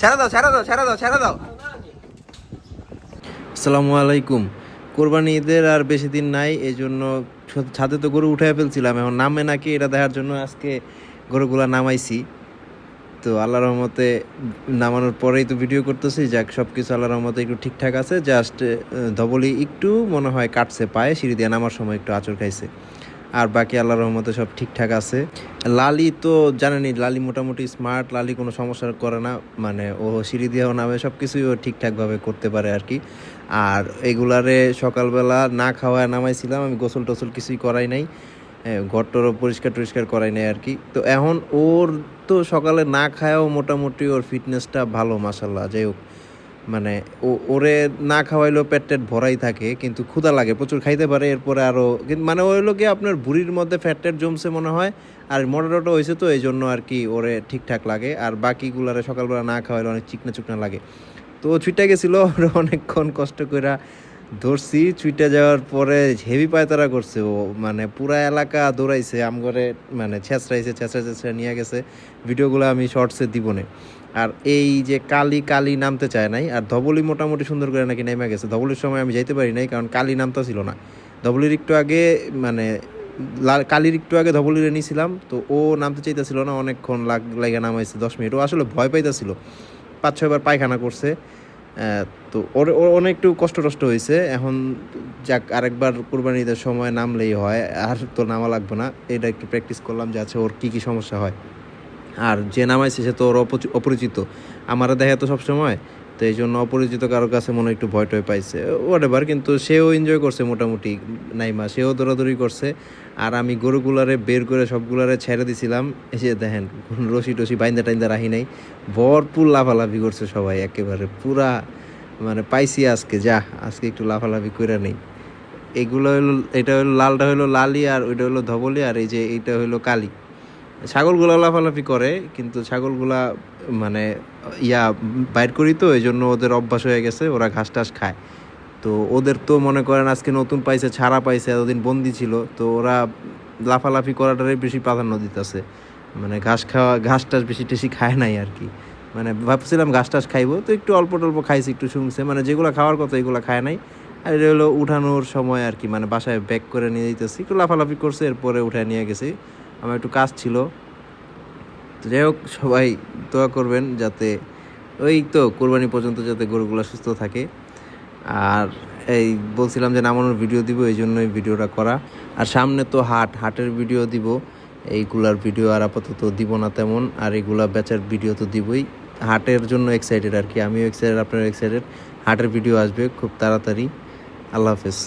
ছেড়ে দাও দাও আসসালামু আলাইকুম। কোরবানি ঈদের আর বেশি দিন নাই এই জন্য ছাদে তো গরু উঠে ফেলছিলাম, এখন নামে নাকি এটা দেখার জন্য আজকে গরুগুলা নামাইছি। তো আল্লাহ রহমতে নামানোর পরেই তো ভিডিও করতেছি, যাক সব কিছু আল্লাহ রহমতে একটু ঠিকঠাক আছে, জাস্ট ধবলি একটু মনে হয় কাটছে, পায়ে সিঁড়ি দিয়ে নামার সময় একটু আচর খাইছে। আর বাকি আল্লাহ রহমতে সব ঠিকঠাক আছে। লালি তো জানেনি লালি মোটামুটি স্মার্ট লালি কোনো সমস্যা করে না। মানে ও সিঁড়ি দিয়েও নামে সব কিছুই ও ঠিকঠাকভাবে করতে পারে আর কি। আর এগুলারে সকালবেলা না খাওয়ায় নামাইছিলাম, আমি গোসল টোসল কিছুই করাই নাই। ঘরটরও পরিষ্কার টরিষ্কার করাই নাই আর কি। তো এখন ওর তো সকালে না খায়ও মোটামুটি ওর ফিটনেসটা ভালো মাসাল্লাহ যাই হোক। মানে ওরে না খাওয়াইলেও পেট টেট ভরাই থাকে, কিন্তু ক্ষুধা লাগে, প্রচুর খাইতে পারে, এরপরে আরও কিন্তু মানে ওই লোকে আপনার বুড়ির মধ্যে ফ্যাট ট্যাট জমছে মনে হয়, আর মোটাটোটা হয়েছে তো এই জন্য আর কি ওরে ঠিকঠাক লাগে, আর বাকিগুলারে সকালবেলা না খাওয়াইলে অনেক চিকনা চুকনা লাগে। তো ছুটে গেছিল ওরা অনেকক্ষণ কষ্ট করে ধরছি ছুটে যাওয়ার পরে হেভি পায়তারা করছে ও মানে পুরা এলাকা দৌড়াইছে, আমগরে মানে ছেঁচড়াইছে ছেঁচড়া ছেঁচড়া নিয়ে গেছে, ভিডিওগুলো আমি শর্টসে দিব না আর এই যে কালি কালি নামতে চায় নাই, আর ধবলি মোটামুটি সুন্দর করে নাকি নেমে গেছে। ধবলির সময় আমি যাইতে পারি নাই, কারণ কালি নামতা ছিল না। ধবলির একটু আগে মানে কালির একটু আগে ধবলিরে নিয়েছিলাম তো ও নামতে চাইতেছিল না, অনেকক্ষণ লাগ লাগে নামাইছে দশ মিনিট। ও আসলে ভয় পাইতেছিল। পাঁচ ছয়বার পায়খানা করছে তো ওর ওর অনেক একটু কষ্ট টষ্ট হয়েছে এখন যাক, আরেকবার কোরবানি ঈদের সময় নামলেই হয়, আর তো নামা লাগবে না। এটা একটু প্র্যাকটিস করলাম যে আছে ওর কী কী সমস্যা হয়। আর যে নামাইছে সে তো ওর অপরিচিত। আমারা দেখে তো সবসময়, তো এই জন্য অপরিচিত কারোর কাছে মনে একটু ভয় টয় পাইছে। ওয়াট এভার কিন্তু সেও এনজয় করছে মোটামুটি, নাইমা। সেও দৌড়াদৌড়ি করছে। আর আমি গরুগুলারে বের করে সবগুলারে ছেড়ে দিছিলাম। এসে দেখেন রশি টসি বাইন্দা টাইন্দা রাখি নাই। ভরপুর লাফালাফি করছে সবাই একেবারে। পুরা মানে পাইছি আজকে, যা, আজকে একটু লাফালাফি করে নেই। এগুলো হলো এটা হলো লালটা হলো লালি আর ওইটা হলো ধবলি আর এই যে এইটা হলো কালি। ছাগলগুলা লাফালাফি করে, কিন্তু ছাগলগুলা মানে ইয়া বাইর করি তো এই জন্য ওদের অভ্যাস হয়ে গেছে, ওরা ঘাস টাস খায়। তো ওদের তো মনে করেন আজকে নতুন পাইছে, ছাড়া পাইছে, এতদিন বন্দি ছিল, তো ওরা লাফালাফি করাটারই বেশি প্রাধান্য দিতেছে। মানে ঘাস খাওয়া ঘাস টাস বেশি টেশি খায় নাই আর কি। মানে ভাবছিলাম ঘাস টাস খাইবো, তো একটু অল্প টল্প খাইছি, একটু শুনছে মানে যেগুলো খাওয়ার কথা এগুলো খায় নাই। আর এটা হলো উঠানোর সময় আর কি মানে বাসায় ব্যাক করে নিয়ে দিতেছি একটু লাফালাফি করছে, এরপরে উঠায় নিয়ে গেছি। আমার একটু কাজ ছিল। তো যাই হোক, সবাই দোয়া করবেন যাতে ওই তো কোরবানি পর্যন্ত যাতে গরুগুলো সুস্থ থাকে। আর এই বলছিলাম যে নামানোর ভিডিও দিব, এই জন্যই ভিডিওটা করা। আর সামনে তো হাট, হাটের ভিডিও দিব। এইগুলার ভিডিও আর আপাতত দিব না তেমন, আর এগুলা বেচার ভিডিও তো দিবই। হাটের জন্য এক্সাইটেড আর কি, আমিও এক্সাইটেড আপনারা এক্সাইটেড হাটের ভিডিও আসবে খুব তাড়াতাড়ি। আল্লাহ হাফেজ।